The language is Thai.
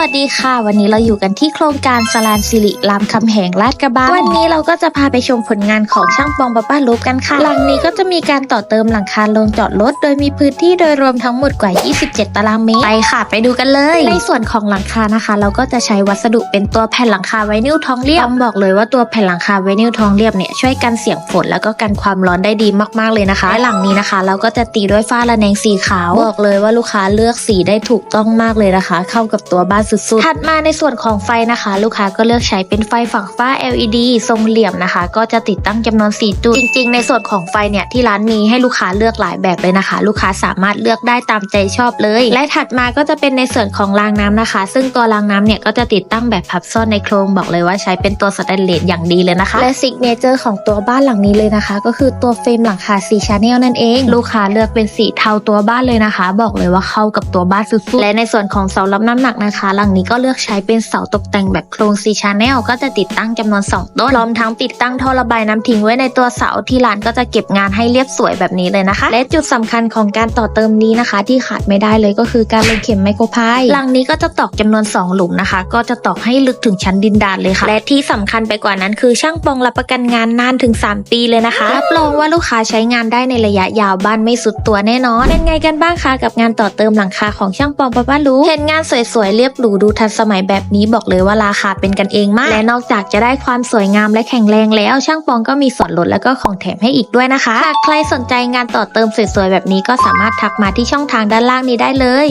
วัสดีค่ะ วันนี้เราอยู่กันที่โครงการสลานสิริรามคำแหงลาดกระบังวันนี้เราก็จะพาไปชมผลงานของช่างปองป้าป้าลูปกันค่ะ หลังนี้ก็จะมีการต่อเติมหลังคาโรงจอดรถโดยมีพื้นที่โดยรวมทั้งหมดกว่า 27 ตารางเมตรไปค่ะ ไปดูกันเลย ในส่วนของหลังคานะคะ เราก็จะใช้วัสดุเป็นตัวแผ่นหลังคาไวนิลทองเรียบต้องบอกเลยว่าตัวแผ่นหลังคาไวนิลทองเรียบเนี่ยช่วยกันเสียงฝนแล้วก็กันความร้อนได้ดีมากๆเลยนะคะและหลังนี้นะคะ เราก็จะตีด้วยฝ้าระแนงสีขาวบอกเลยว่าลูกค้าเลือกสีได้ถูกต้องมากเลยนะคะ เข้ากับตัวบ้านสุดๆ ถัดมาในส่วนของไฟนะคะ ลูกค้าก็เลือกใช้เป็นไฟฝังฝ้า LED ทรงเหลี่ยมนะคะ ก็จะติดตั้งจำนวน 4 จุด จริง ๆ ในส่วนของไฟเนี่ยที่ร้านมีให้ลูกค้าเลือกหลายแบบเลยนะคะ ลูกค้าสามารถเลือกได้ตามใจชอบเลย และถัดมาก็จะเป็นในส่วนของรางน้ำนะคะ ซึ่งตัวรางน้ำเนี่ยก็จะติดตั้งแบบพับซ่อนในโครงบอกเลยว่าใช้เป็นตัวสแตนเลสอย่างดีเลยนะคะ และซิกเนเจอร์ของตัวบ้านหลังนี้เลยนะคะ ก็คือตัวเฟรมหลังคาสีชาแนลนั่นเอง ลูกค้าเลือกเป็นสีเทาตัวบ้านเลยนะคะ บอกเลยว่าเข้ากับตัวบ้านสุดๆและในส่วนของเสารับน้ำหนักนะคะหลังนี้ก็เลือกใช้เป็นเสาตกแต่งแบบโครงสีชาแนลก็จะติดตั้งจำนวน 2 ต้นพร้อมทั้งติดตั้งท่อระบายน้ำทิ้งไว้ในตัวเสาที่ร้านก็จะเก็บงานให้เรียบสวยแบบนี้เลยนะคะ และจุดสำคัญของการต่อเติมนี้นะคะ ที่ขาดไม่ได้เลยก็คือการลงเข็มไมโครพายหลังนี้ก็จะตอกจำนวน 2 หลุมนะคะ ก็จะตอกให้ลึกถึงชั้นดินดานเลยค่ะ และที่สำคัญไปกว่านั้นคือช่างปองรับประกันงานนานถึง 3 ปีเลยนะคะรับรองว่าลูกค้าใช้งานได้ในระยะยาวบ้านไม่สุดตัวแน่นอนเป็นไงกันบ้างคะกับงานต่อเติมหลังคาของช่างปองป้าป้ารู้เห็นงานสวยๆเรียบหรูดูทันสมัยแบบนี้บอกเลยว่าราคาเป็นกันเองมาก และนอกจากจะได้ความสวยงามและแข็งแรงแล้ว ช่างปองก็มีส่วนลดแล้วก็ของแถมให้อีกด้วยนะคะหากใครสนใจงานต่อเติมสวยๆแบบนี้ก็สามารถทักมาที่ช่องทางด้านล่างนี้ได้เลย